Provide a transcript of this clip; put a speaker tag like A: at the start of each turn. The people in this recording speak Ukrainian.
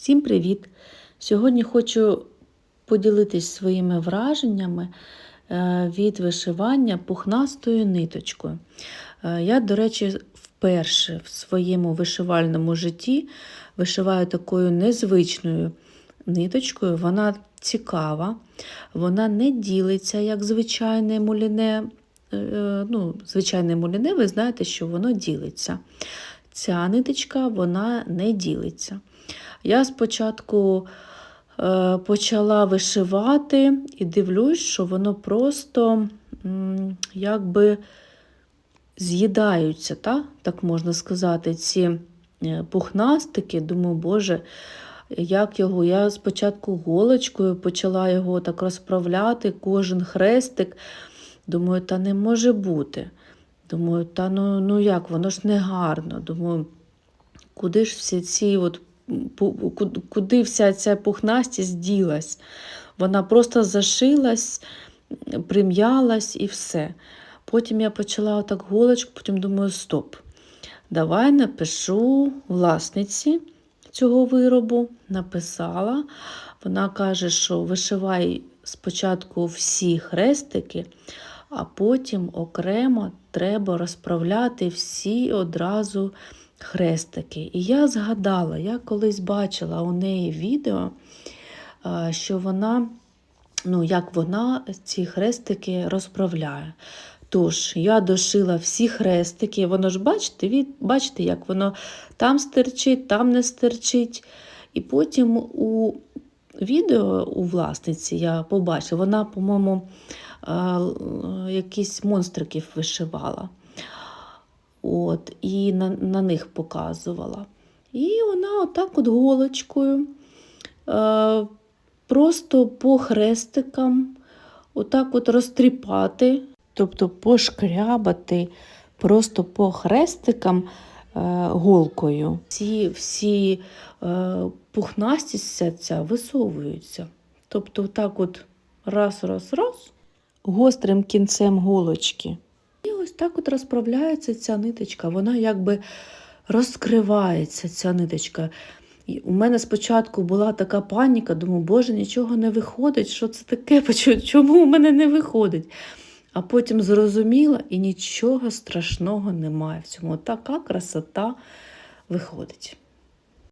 A: Всім привіт! Сьогодні хочу поділитись своїми враженнями е, від вишивання пухнастою ниточкою. Е, Я, до речі, вперше в своєму вишивальному житті вишиваю такою незвичною ниточкою. Вона цікава, вона не ділиться, як звичайне муліне. Е, Ну, звичайне муліне, ви знаєте, що воно ділиться. Ця ниточка вона не ділиться. Я спочатку е, почала вишивати і дивлюсь, що воно просто якби з'їдаються, та? так можна сказати, ці е, пухнастики. Думаю, Боже, як його? Я спочатку голочкою почала його так розправляти, кожен хрестик. Думаю, та не може бути. Думаю, та ну, ну як, воно ж не гарно. Думаю, куди ж всі ці от, куди вся ця пухнастість ділась? Вона просто зашилась, прим'ялась і все. Потім я почала отак голочку, потім думаю, стоп. Давай напишу власниці цього виробу. Написала. Вона каже, що вишивай спочатку всі хрестики, а потім окремо треба розправляти всі одразу хрестики. І я згадала, я колись бачила у неї відео, що вона, ну, як вона ці хрестики розправляє. Тож, я дошила всі хрестики, воно ж бачите, від, бачите, як воно там стерчить, там не стерчить. І потім у відео у власниці я побачила, вона, по-моєму, якісь монстриків вишивала. От, і на, на них показувала. І вона отак от голочкою, е, просто по хрестикам, отак от розтріпати, тобто пошкрябати просто по хрестикам е, голкою. Ці всі е, пухнастість ця висовуються. Тобто, так от раз, раз, раз, гострим кінцем голочки. Ось так от розправляється ця ниточка. Вона якби розкривається, ця ниточка. І у мене спочатку була така паніка, думаю, боже, нічого не виходить. Що це таке? Чому у мене не виходить? А потім зрозуміла, і нічого страшного немає в цьому. Така красота виходить.